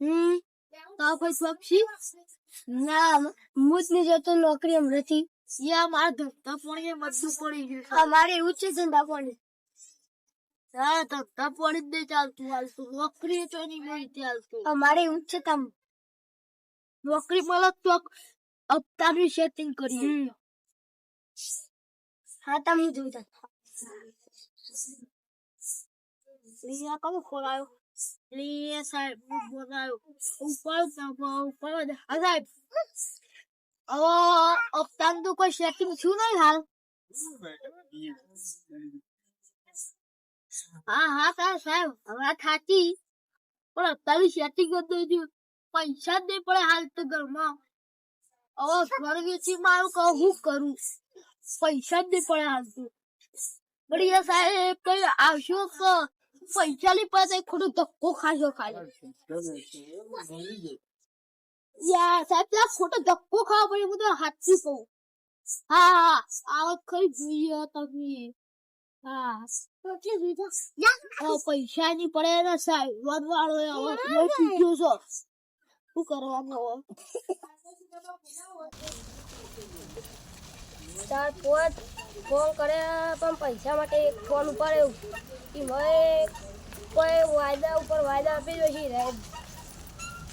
હમ તો કોઈ પક્ષી ના મુજની જતો નોકરી એમ નથી યા મારા ધક્કા પડી બધું પડી ગયું અમારે એવું છે ધંધા પાણી હા ધક્કા પડી જ નહીં ચાલતું હાલતું નોકરી તો નહીં મળી ચાલતું અમારે એવું છે તમ નોકરી મળે તો હપ્તાનું સેટિંગ હમ હા તમે જોઈતા લીયા કમ ખોલાયો લીયા સાહેબ બોલાયો ઉપર ઉપર ઉપર હા સાહેબ ઓ અવતાર તો કોઈ સેટિંગ થયું નહીં હાલ હા હા સાહેબ સાહેબ હવે થાકી પણ અત્યારે સેટિંગ જ નહીં પૈસા જ નહીં પડે હાલ તો ઘરમાં હવે વેચી મારું કહું હું કરું? પૈસા જ નહીં પડે હાલ તો. પણ સાહેબ કઈ આવશો કે પૈસા ની પાસે ખોટો ધક્કો ખાશો ખાલી? યાર સાહેબ ત્યાં ખોટો ધક્કો ખાવા પડે હું તો હાથથી કહું. હા હા આ વખત જોઈએ તમે? હા. પૈસા ની પડે ને સાહેબ બહુ છો? શું કરવાનું ચાર પોત ફોન કરે પણ પૈસા માટે એક ફોન ઉપાડે કે મેં કોઈ વાયદા ઉપર વાયદા આપી દો છે રહે.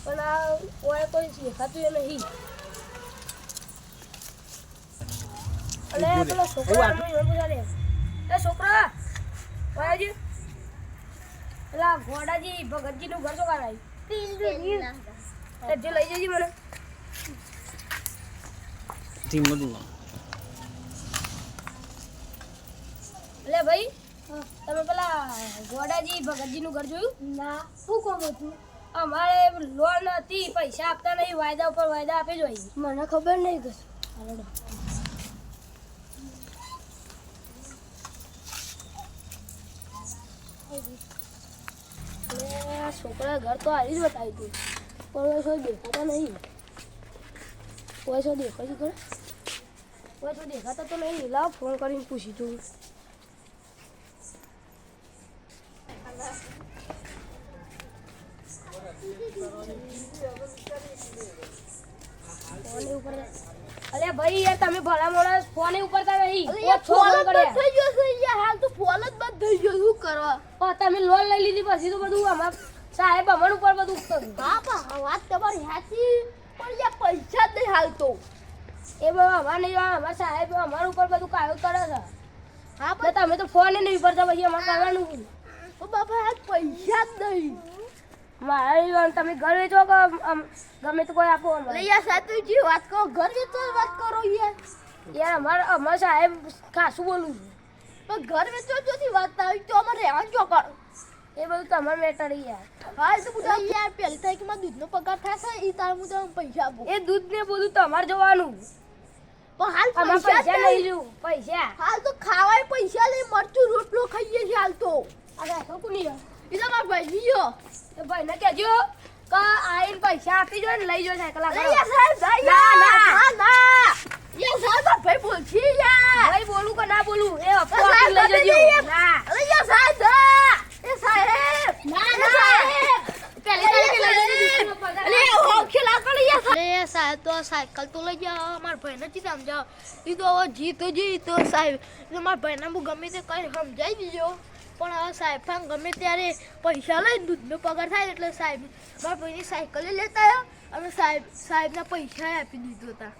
પણ આ કોઈ કોઈ દેખાતું નહીં. અને પેલો છોકરા એ છોકરા વાયાજી પેલા ઘોડાજી ભગતજી નું ઘર શું કરાય? જે લઈ જજે મને એટલે ભાઈ તમે પેલા ગોડાજી ભગતજી ઘર જોયું? ના શું કોમ હતું? અમારે લોન હતી પૈસા આપતા નહીં વાયદા ઉપર વાયદા આપી જોઈએ મને ખબર નહીં કશું. છોકરા ઘર તો આવી જ બતાવ્યું હતું પણ કોઈ દેખાતા નહીં. શું દેખાય છે ખરે? શું દેખાતા તો નહીં. લાવ ફોન કરીને પૂછી ઉપર અરે ભાઈ યાર તમે ભલા મોડા ફોન ઉપર તમે ફોન થઈ ગયો છે યાર. હાલ તો ફોન જ બંધ થઈ ગયો શું કરવા? તમે લોન લઈ લીધી પછી તો બધું અમાર સાહેબ અમાર ઉપર બધું હા વાત તમારી સાચી પણ જે પૈસા જ નહીં હાલતો. એ બાબા અમાર અમાર સાહેબ અમારા ઉપર બધું કાયો કરે છે. હા પણ તમે તો ફોન નહીં ઉપરતા પછી અમારે કરવાનું બાપા હાલ પૈસા જ નહીં. મારે તમે ઘર વેચો કે ગમે તો કોઈ આપો યાર સાચુજી વાત કરો ઘર વેચો વાત કરો યાર. યાર અમારે અમાર સાહેબ ખાસું બોલું છું. પણ ઘર વેચો જોથી વાત આવી તો અમારે રહેવાનું ચોકડ એ બધું તમારે મેટર યાર. હા તો બધા યાર પહેલી તારીખમાં દૂધનો પગાર થશે એ તાર હું તમને પૈસા આપું. એ દૂધ ને બધું તમારે જોવાનું. પણ હાલ પૈસા નહીં. હાલ તો ખાવાય પૈસા લઈ મરચું રોટલો ખાઈએ છીએ હાલ તો. અરે કુની એ તો મારા ભાઈ ગયો ભાઈને કહેજો કે આઈને પૈસા આપી જો ને લઈ જો સાયકલ ના, ના યાર સાહેબ મારા ભાઈ બોલછી યાર ભાઈ બોલું કે ના બોલું એ હપ્તો અરે આપીને લઈ સાહેબ, જજો તમે ના અરે યાર સાહેબ જા એ સાહેબ ના, એ ના. સાહેબ પહેલી તારીખે લઈ જજો દૂધનો પગાર. અરે હોંખે લાકડ યાર અરે સાહેબ તો સાયકલ તો લઈ જાઓ, મારા ભાઈને જ સમજાવો. એ તો હવે જીત જી તો સાહેબ. એટલે મારા ભાઈને હું ગમે તે કંઈ સમજાવી દીધો પણ હવે સાહેબ પણ ગમે ત્યારે પૈસા લઈને દૂધનો પગાર થાય એટલે સાહેબ, મારા ભાઈની સાયકલે લેતા આવ્યો અને સાહેબ, સાહેબના પૈસા આપી દીધો હતા